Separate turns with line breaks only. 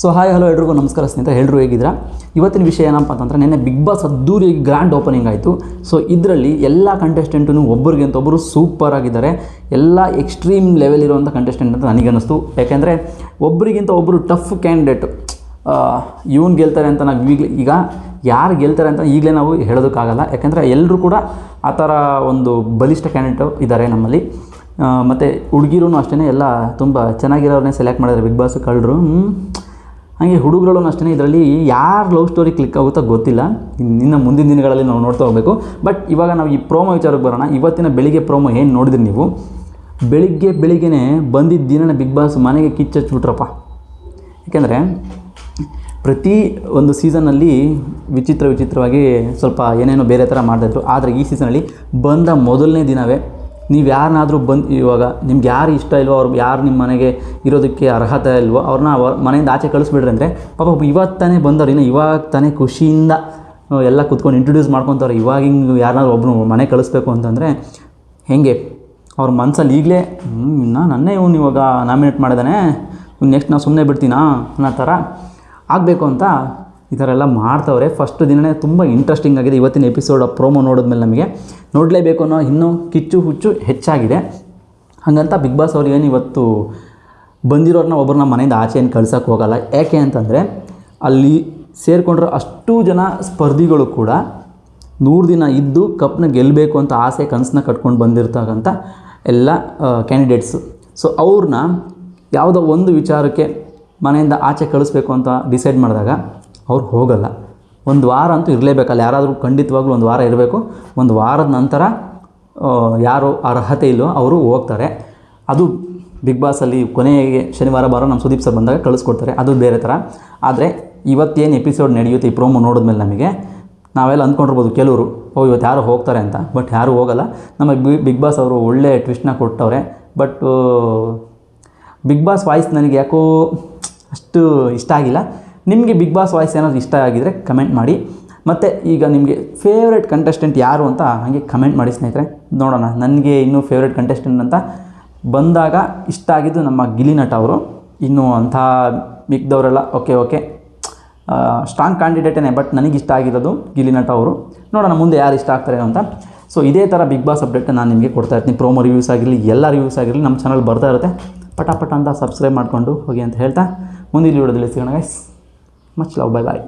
So hi hello ಎಲ್ರಿಗೂ. ನಮಸ್ಕಾರ ಸ್ನೇಹಿತರೆ. ಎಲ್ಲರೂ ಹೇಗಿದ್ದೀರಾ? ಇವತ್ತಿನ ವಿಷಯ ಏನಪ್ಪ ಅಂತಂದರೆ, ನಿನ್ನೆ ಬಿಗ್ ಬಾಸ್ ಅದ್ದೂರಿ ಗ್ರ್ಯಾಂಡ್ ಓಪನಿಂಗ್ ಆಯಿತು. ಸೊ ಇದರಲ್ಲಿ ಎಲ್ಲ ಕಂಟೆಸ್ಟೆಂಟು ಒಬ್ಬರಿಗಿಂತ ಒಬ್ಬರು ಸೂಪರ್ ಆಗಿದ್ದಾರೆ. ಎಲ್ಲ ಎಕ್ಸ್ಟ್ರೀಮ್ ಲೆವೆಲ್ ಇರುವಂಥ ಕಂಟೆಸ್ಟೆಂಟ್ ಅಂತ ನನಗನ್ನಿಸ್ತು. ಯಾಕೆಂದರೆ ಒಬ್ಬರಿಗಿಂತ ಒಬ್ಬರು ಟಫ್ ಕ್ಯಾಂಡಿಡೇಟ್ ಇವನು ಗೆಲ್ತಾರೆ ಅಂತ ನಾವು ಈಗ ಈಗ ಯಾರು ಗೆಲ್ತಾರೆ ಅಂತ ಈಗಲೇ ನಾವು ಹೇಳೋದಕ್ಕಾಗಲ್ಲ. ಯಾಕೆಂದರೆ ಎಲ್ಲರೂ ಕೂಡ ಆ ಥರ ಒಂದು ಬಲಿಷ್ಠ ಕ್ಯಾಂಡಿಡೇಟ್ ಇದ್ದಾರೆ ನಮ್ಮಲ್ಲಿ. ಮತ್ತು ಹುಡುಗಿರೂ ಅಷ್ಟೇ ಎಲ್ಲ ತುಂಬ ಚೆನ್ನಾಗಿರೋರನ್ನೇ ಸೆಲೆಕ್ಟ್ ಮಾಡಿದ್ದಾರೆ ಬಿಗ್ ಬಾಸ್ ಕಳ್ಳರು. ಹಾಗೆ ಹುಡುಗರು ಅಷ್ಟೇ ಇದರಲ್ಲಿ ಯಾರು ಲವ್ ಸ್ಟೋರಿ ಕ್ಲಿಕ್ ಆಗುತ್ತೋ ಗೊತ್ತಿಲ್ಲ. ಇನ್ನು ಮುಂದಿನ ದಿನಗಳಲ್ಲಿ ನಾವು ನೋಡ್ತಾ ಹೋಗಬೇಕು. ಬಟ್ ಇವಾಗ ನಾವು ಈ ಪ್ರೋಮೋ ವಿಚಾರಕ್ಕೆ ಬರೋಣ. ಇವತ್ತಿನ ಬೆಳಿಗ್ಗೆ ಪ್ರೋಮೋ ಏನು ನೋಡಿದ್ರಿ ನೀವು? ಬೆಳಿಗ್ಗೆ ಬೆಳಿಗ್ಗೆ ಬಂದಿದ್ದ ದಿನನ ಬಿಗ್ ಬಾಸ್ ಮನೆಗೆ ಕಿಚ್ಚಚ್ಬಿಟ್ರಪ್ಪ ಏಕೆಂದರೆ ಪ್ರತಿ ಒಂದು ಸೀಸನ್ನಲ್ಲಿ ವಿಚಿತ್ರ ವಿಚಿತ್ರವಾಗಿ ಸ್ವಲ್ಪ ಏನೇನೋ ಬೇರೆ ಥರ ಮಾಡ್ತಾಯಿದ್ರು ಆದರೆ ಈ ಸೀಸನಲ್ಲಿ ಬಂದ ಮೊದಲನೇ ದಿನವೇ ನೀವು ಯಾರನ್ನಾದರೂ ಬಂದು, ಇವಾಗ ನಿಮ್ಗೆ ಯಾರು ಇಷ್ಟ ಇಲ್ವೋ ಅವ್ರು, ಯಾರು ನಿಮ್ಮ ಮನೆಗೆ ಇರೋದಕ್ಕೆ ಅರ್ಹತೆ ಇಲ್ವೋ ಅವ್ರನ್ನ ಅವ್ರ ಮನೆಯಿಂದ ಆಚೆ ಕಳಿಸ್ಬಿಡ್ರಿ ಅಂದರೆ ಪಾಪ ಇವತ್ತು ತಾನೇ ಬಂದವ್ರು, ಇನ್ನು ಇವಾಗ ತಾನೇ ಖುಷಿಯಿಂದ ಎಲ್ಲ ಕೂತ್ಕೊಂಡು ಇಂಟ್ರೊಡ್ಯೂಸ್ ಮಾಡ್ಕೊತಾರೆ ಇವಾಗ ಹಿಂಗೆ ಯಾರನ್ನಾದ್ರು ಒಬ್ಬರು ಮನೆ ಕಳಿಸ್ಬೇಕು ಅಂತಂದರೆ ಹೇಗೆ? ಅವ್ರ ಮನಸ್ಸಲ್ಲಿ ಈಗಲೇ ಇನ್ನು ನನ್ನೇ ಇವನು ಇವಾಗ ನಾಮಿನೇಟ್ ಮಾಡಿದಾನೆ ನೆಕ್ಸ್ಟ್ ನಾವು ಸುಮ್ಮನೆ ಬಿಡ್ತೀನಾ ಅನ್ನೋ ಥರ ಆಗಬೇಕು ಅಂತ ಈ ಥರ ಎಲ್ಲ ಮಾಡ್ತವ್ರೆ. ಫಸ್ಟ್ ದಿನವೇ ತುಂಬ ಇಂಟ್ರೆಸ್ಟಿಂಗ್ ಆಗಿದೆ. ಇವತ್ತಿನ ಎಪಿಸೋಡ್ ಪ್ರೋಮೋ ನೋಡಿದ್ಮೇಲೆ ನಮಗೆ. ನೋಡಲೇಬೇಕು ಅನ್ನೋ ಇನ್ನೂ ಕಿಚ್ಚು ಹುಚ್ಚು ಹೆಚ್ಚಾಗಿದೆ. ಹಾಗಂತ ಬಿಗ್ ಬಾಸ್ ಅವ್ರು ಏನು ಇವತ್ತು ಬಂದಿರೋರನ್ನ ಒಬ್ಬರನ್ನ ಮನೆಯಿಂದ ಆಚೆ ಏನು ಕಳ್ಸೋಕ್ಕೆ ಹೋಗಲ್ಲ. ಯಾಕೆ ಅಂತಂದರೆ ಅಲ್ಲಿ ಸೇರಿಕೊಂಡಿರೋ ಅಷ್ಟು ಜನ ಸ್ಪರ್ಧಿಗಳು ಕೂಡ ನೂರು ದಿನ ಇದ್ದು ಕಪ್ನ ಗೆಲ್ಲಬೇಕು ಅಂತ ಆಸೆ ಕನಸನ್ನ ಕಟ್ಕೊಂಡು ಬಂದಿರ್ತಕ್ಕಂಥ ಎಲ್ಲ ಕ್ಯಾಂಡಿಡೇಟ್ಸು ಸೊ ಅವ್ರನ್ನ ಯಾವುದೋ ಒಂದು ವಿಚಾರಕ್ಕೆ ಮನೆಯಿಂದ ಆಚೆ ಕಳಿಸ್ಬೇಕು ಅಂತ ಡಿಸೈಡ್ ಮಾಡಿದಾಗ ಅವ್ರು ಹೋಗಲ್ಲ. ಒಂದು ವಾರ ಅಂತೂ ಇರಲೇಬೇಕಲ್ಲ, ಯಾರಾದರೂ ಖಂಡಿತವಾಗ್ಲೂ ಒಂದು ವಾರ ಇರಬೇಕು. ಒಂದು ವಾರದ ನಂತರ ಯಾರು ಅರ್ಹತೆ ಇಲ್ಲೋ ಅವರು ಹೋಗ್ತಾರೆ. ಅದು ಬಿಗ್ ಬಾಸಲ್ಲಿ ಕೊನೆಗೆ ಶನಿವಾರ ಬಾರ ನಮ್ಮ ಸುದೀಪ್ ಸರ್ ಬಂದಾಗ ಕಳಿಸ್ಕೊಡ್ತಾರೆ. ಅದು ಬೇರೆ ಥರ ಆದರೆ ಇವತ್ತೇನು ಎಪಿಸೋಡ್ ನಡೆಯುತ್ತೆ ಈ ಪ್ರೋಮೋ ನೋಡಿದ್ಮೇಲೆ ನಮಗೆ, ನಾವೆಲ್ಲ ಅಂದ್ಕೊಂಡಿರ್ಬೋದು ಕೆಲವರು, ಓ, ಇವತ್ತು ಯಾರು ಹೋಗ್ತಾರೆ ಅಂತ. ಬಟ್ ಯಾರೂ ಹೋಗಲ್ಲ. ನಮಗೆ ಬಿ, ಬಿಗ್ ಬಾಸ್ ಅವರು ಒಳ್ಳೆ ಟ್ವಿಸ್ಟ್ನ ಕೊಟ್ಟವ್ರೆ. ಬಟ್ ಬಿಗ್ ಬಾಸ್ ವಾಯ್ಸ್ ನನಗೆ ಯಾಕೋ ಅಷ್ಟು ಇಷ್ಟ ಆಗಿಲ್ಲ. ನಿಮಗೆ ಬಿಗ್ ಬಾಸ್ ವಾಯ್ಸ್ ಏನಾದರೂ ಇಷ್ಟ ಆಗಿದರೆ ಕಮೆಂಟ್ ಮಾಡಿ. ಮತ್ತು ಈಗ ನಿಮಗೆ ಫೇವ್ರೆಟ್ ಕಂಟೆಸ್ಟೆಂಟ್ ಯಾರು ಅಂತ ಹಾಗೆ ಕಮೆಂಟ್ ಮಾಡಿ ಸ್ನೇಹಿತರೆ. ನೋಡೋಣ, ನನಗೆ ಇನ್ನೂ ಫೇವ್ರೇಟ್ ಕಂಟೆಸ್ಟೆಂಟ್ ಅಂತ ಬಂದಾಗ ಇಷ್ಟ ಆಗಿದ್ದು ನಮ್ಮ ಗಿಲಿನಟ ಅವರು. ಇನ್ನು ಅಂಥ ಮಿಕ್ದವರೆಲ್ಲ ಓಕೆ ಓಕೆ ಸ್ಟ್ರಾಂಗ್ ಕ್ಯಾಂಡಿಡೇಟೇ ಬಟ್ ನನಗೆ ಇಷ್ಟ ಆಗಿರೋದು ಗಿಲಿನಟ ಅವರು. ನೋಡೋಣ ಮುಂದೆ ಯಾರು ಇಷ್ಟ ಆಗ್ತಾರೆ ಅಂತ. ಸೊ ಇದೇ ಥರ ಬಿಗ್ ಬಾಸ್ ಅಪ್ಡೇಟ್ ನಾನು ನಿಮಗೆ ಕೊಡ್ತಾ ಇರ್ತೀನಿ. ಪ್ರೋಮೋ ರಿವ್ಯೂಸ್ ಆಗಿರಲಿ, ಎಲ್ಲ ರಿವ್ಯೂಸ್ ಆಗಿರಲಿ, ನಮ್ಮ ಚಾನಲ್ ಬರ್ತಾ ಇರುತ್ತೆ. ಪಟ ಪಟ ಅಂತ ಸಬ್ಸ್ಕ್ರೈಬ್ ಮಾಡಿಕೊಂಡು ಹೋಗಿ ಅಂತ ಹೇಳ್ತಾ. ಮುಂದಿನ ವಿಡಿಯೋದಲ್ಲಿ ಸಿಗೋಣ guys Much love. Bye bye.